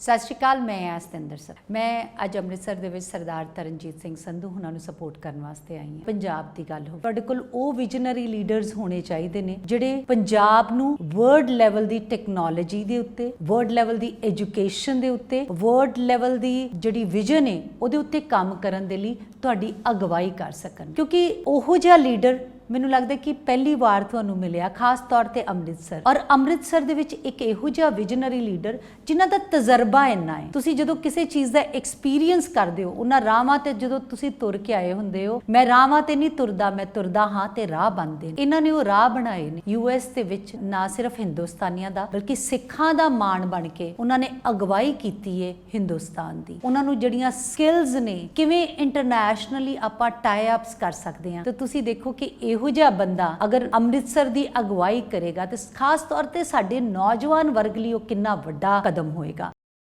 ਸਤਿ ਸ਼੍ਰੀ ਅਕਾਲ, ਮੈਂ ਆ ਸਤਿੰਦਰ ਸਰ। ਮੈਂ ਅੱਜ ਅੰਮ੍ਰਿਤਸਰ ਦੇ ਵਿੱਚ ਸਰਦਾਰ ਤਰਨਜੀਤ ਸਿੰਘ ਸੰਧੂ ਉਹਨਾਂ ਨੂੰ ਸਪੋਰਟ ਕਰਨ ਵਾਸਤੇ ਆਈ ਹਾਂ। ਪੰਜਾਬ ਦੀ ਗੱਲ ਹੋ ਤੁਹਾਡੇ ਕੋਲ ਉਹ ਵਿਜ਼ਨਰੀ ਲੀਡਰਸ ਹੋਣੇ ਚਾਹੀਦੇ ਨੇ, ਜਿਹੜੇ ਪੰਜਾਬ ਨੂੰ ਵਰਲਡ ਲੈਵਲ ਦੀ ਟੈਕਨੋਲੋਜੀ ਦੇ ਉੱਤੇ ਵਰਲਡ ਲੈਵਲ ਦੀ ਐਜੂਕੇਸ਼ਨ ਦੇ ਉੱਤੇ ਵਰਲਡ ਲੈਵਲ ਦੀ ਜਿਹੜੀ ਵਿਜ਼ਨ ਹੈ, ਉਹਦੇ ਉੱਤੇ ਕੰਮ ਕਰਨ ਦੇ ਲਈ ਤੁਹਾਡੀ ਅਗਵਾਈ ਕਰ ਸਕਣ। ਕਿਉਂਕਿ ਉਹੋ ਜਿਹਾ ਲੀਡਰ ਮੈਨੂੰ ਲੱਗਦਾ ਕਿ ਪਹਿਲੀ ਵਾਰ ਤੁਹਾਨੂੰ ਮਿਲਿਆ, ਖਾਸ ਤੌਰ ਤੇ ਅੰਮ੍ਰਿਤਸਰ। ਔਰ ਅੰਮ੍ਰਿਤਸਰ ਦੇ ਵਿੱਚ ਇੱਕ ਇਹੋ ਜਿਹਾ ਵਿਜ਼ਨਰੀ ਲੀਡਰ ਜਿਨ੍ਹਾਂ ਦਾ ਤਜਰਬਾ ਇੰਨਾ ਹੈ। ਤੁਸੀਂ ਜਦੋਂ ਕਿਸੇ ਚੀਜ਼ ਦਾ ਐਕਸਪੀਰੀਅੰਸ ਕਰਦੇ ਹੋ, ਉਹਨਾਂ ਰਾਹਾਂ ਤੇ ਜਦੋਂ ਤੁਸੀਂ ਤੁਰ ਕੇ ਆਏ ਹੁੰਦੇ ਹੋ, ਮੈਂ ਰਾਹਾਂ ਤੇ ਨਹੀਂ ਤੁਰਦਾ, ਮੈਂ ਤੁਰਦਾ ਹਾਂ ਤੇ ਰਾਹ ਬਣਦੇ ਨੇ। ਇਹਨਾਂ ਨੇ ਉਹ ਰਾਹ ਬਣਾਏ ਨੇ। ਯੂਐਸ ਦੇ ਵਿੱਚ ਨਾ ਸਿਰਫ ਹਿੰਦੁਸਤਾਨੀਆਂ ਦਾ, ਬਲਕਿ ਸਿੱਖਾਂ ਦਾ ਮਾਣ ਬਣ ਕੇ ਉਹਨਾਂ ਨੇ ਅਗਵਾਈ ਕੀਤੀ ਹੈ ਹਿੰਦੁਸਤਾਨ ਦੀ। ਉਹਨਾਂ ਨੂੰ ਜਿਹੜੀਆਂ ਸਕਿੱਲਸ ਨੇ, ਕਿਵੇਂ ਇੰਟਰਨੈਸ਼ਨਲੀ ਆਪਾਂ ਟਾਈ ਅਪਸ ਕਰ ਸਕਦੇ ਹਾਂ। ਤੇ ਤੁਸੀਂ ਦੇਖੋ ਕਿ ਇਹੋ ਜਿਹਾ ਬੰਦਾ ਅਗਰ ਅੰਮ੍ਰਿਤਸਰ ਦੀ ਅਗਵਾਈ ਕਰੇਗਾ ਤੇ ਖਾਸ ਤੌਰ ਤੇ ਸਾਡੇ ਨੌਜਵਾਨ ਵਰਗ ਲਈ ਉਹ ਕਿੰਨਾ ਵੱਡਾ ਕਦਮ ਹੋਏਗਾ।